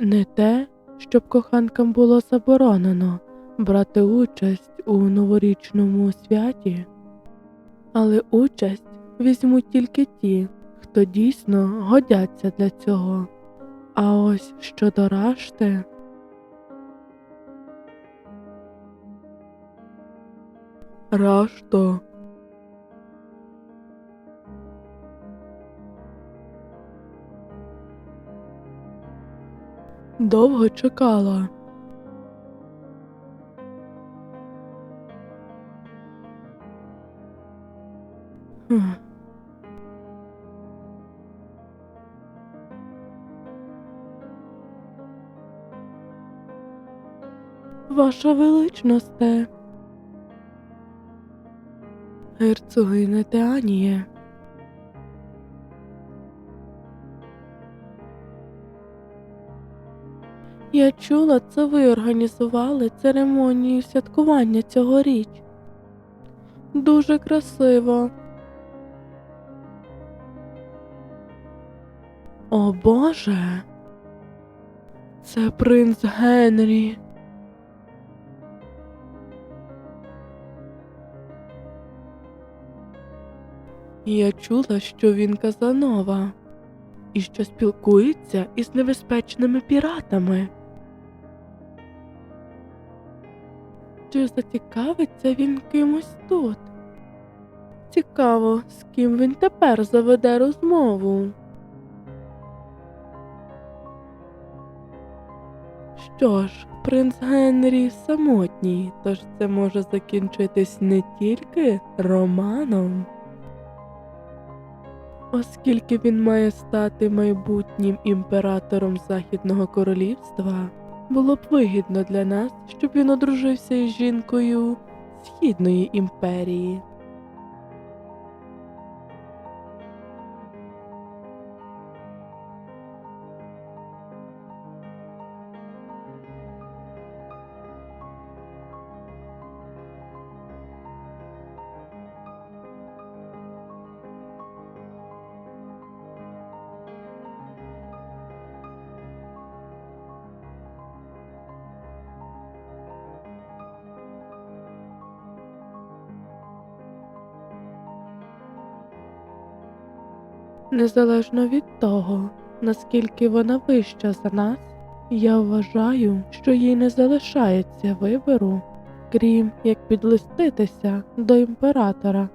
Не те, щоб коханкам було заборонено брати участь у новорічному святі, але участь візьмуть тільки ті, хто дійсно годяться для цього. А ось щодо решти. Решта. Довго чекала. Хм. Ваша величносте. Герцогине Теаніє. Я чула, це ви організували церемонію святкування цьогоріч. Дуже красиво. О Боже. Це принц Генрі. Я чула, що він Казанова і що спілкується із небезпечними піратами. Чи зацікавиться він кимось тут? Цікаво, з ким він тепер заведе розмову. Що ж, принц Генрі самотній, тож це може закінчитись не тільки романом. Оскільки він має стати майбутнім імператором Західного королівства, було б вигідно для нас, щоб він одружився із жінкою Східної імперії. Незалежно від того, наскільки вона вища за нас, я вважаю, що їй не залишається вибору, крім як підлиститися до імператора.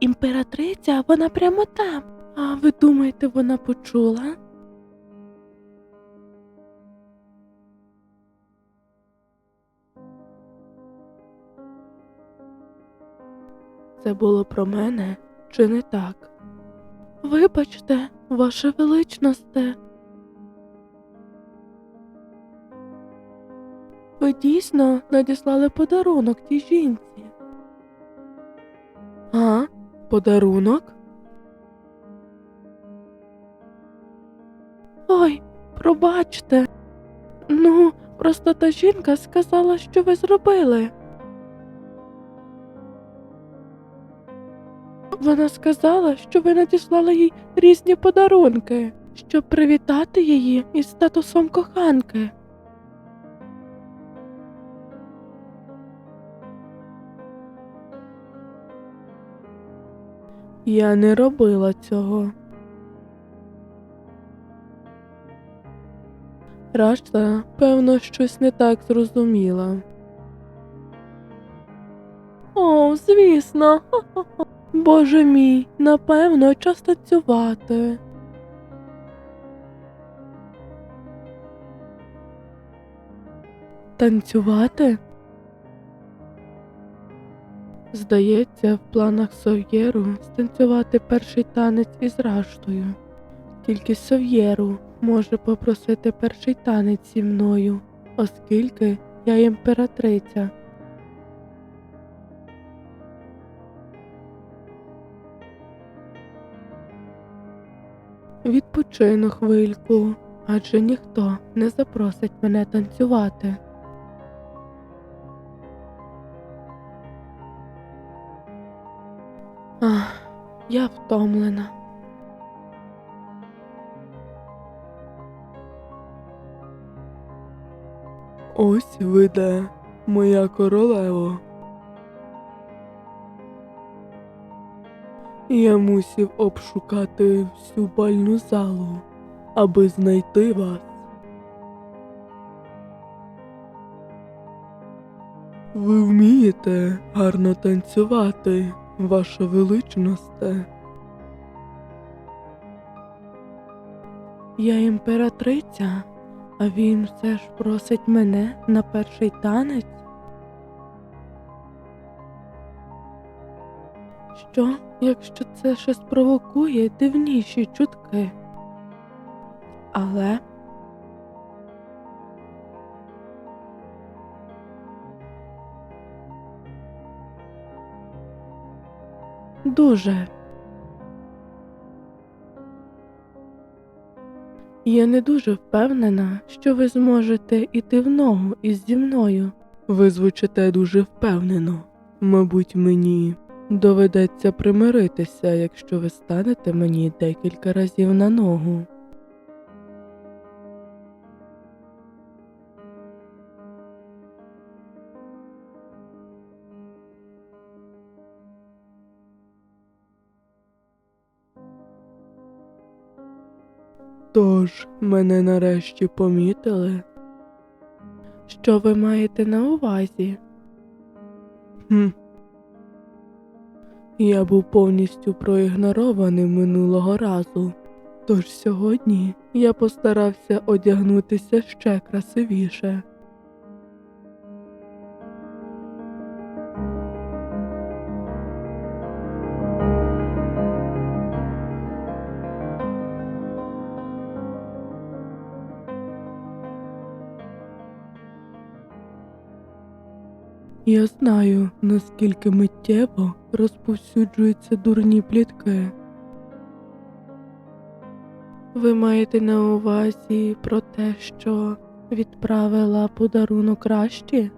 Імператриця, вона прямо там. А ви думаєте, вона почула? Це було про мене, чи не так? Вибачте, ваше величносте. Ви дійсно надіслали подарунок тій жінці. Подарунок? Ой, пробачте. Ну, просто та жінка сказала, що ви зробили. Вона сказала, що ви надіслали їй різні подарунки, щоб привітати її із статусом коханки. Я не робила цього. Решта, певно, щось не так зрозуміла. О, звісно. Боже мій, напевно, час танцювати. Танцювати? Здається, в планах Сов'єру станцювати перший танець із раштою. Тільки Сов'єру може попросити перший танець зі мною, оскільки я імператриця. відпочину хвильку, адже ніхто не запросить мене танцювати. Я втомлена. Ось ви де, моя королево. Я мусів обшукати всю бальну залу, аби знайти вас. Ви вмієте гарно танцювати, ваша величносте. Я імператриця, а він все ж просить мене на перший танець. Що, якщо це ще спровокує дивніші чутки? Але дуже. Я не дуже впевнена, що ви зможете іти в ногу із зі мною. Ви звучите дуже впевнено. Мабуть, мені доведеться примиритися, якщо ви станете мені декілька разів на ногу. Тож мене нарешті помітили. Що ви маєте на увазі? Хм. Я був повністю проігнорований минулого разу. Тож сьогодні я постарався одягнутися ще красивіше. Я знаю, наскільки миттєво розповсюджуються дурні плітки. Ви маєте на увазі про те, що відправила подарунок кращі?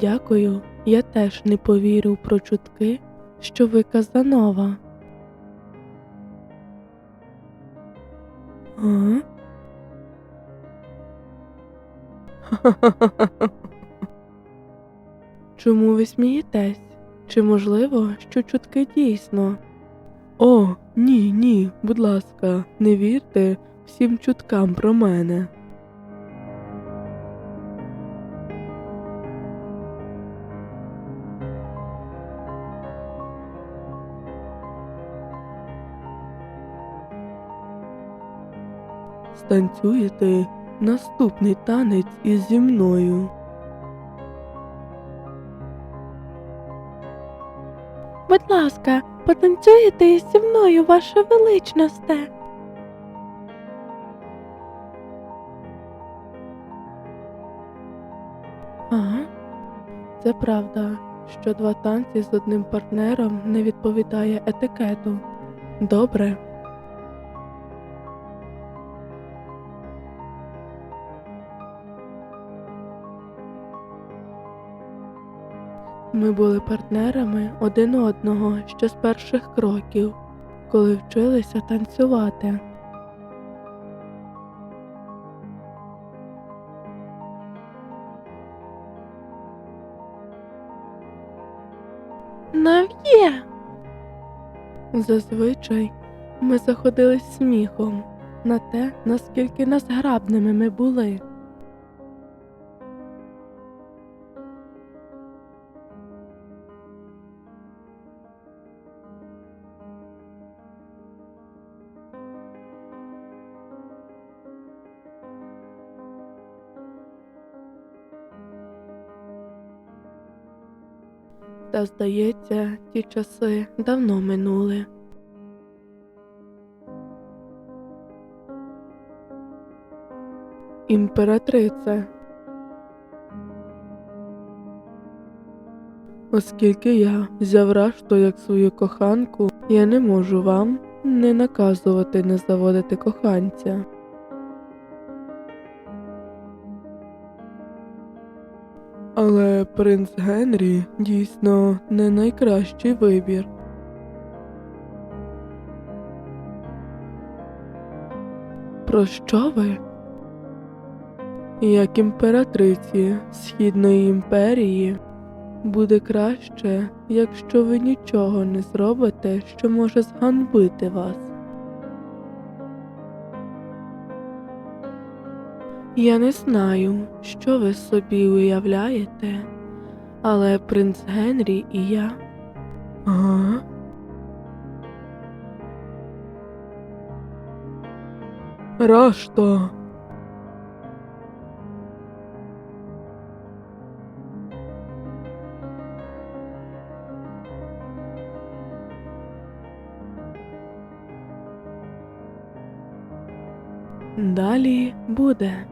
Дякую, я теж не повірив про чутки, що ви Казанова. А? Чому ви смієтесь? Чи можливо, що чутки дійсно? О, ні, ні, будь ласка, не вірте всім чуткам про мене. Станцюєте наступний танець із зі мною. Будь ласка, потанцюєте із зі мною, ваше величносте. Ага, це правда, що два танці з одним партнером не відповідає етикету. Добре. Ми були партнерами один одного ще з перших кроків, коли вчилися танцювати. Нав'є. Зазвичай ми заходились сміхом на те, наскільки незграбними ми були. Та, здається, ті часи давно минули. Імператриця. Оскільки я взяв рашту як свою коханку, я не можу вам не наказувати не заводити коханця. Принц Генрі дійсно не найкращий вибір. Про що ви? Як імператриці Східної імперії буде краще, якщо ви нічого не зробите, що може зганьбити вас. Я не знаю, що ви собі уявляєте, але принц Генрі і я. Ага. Рашта. Далі буде.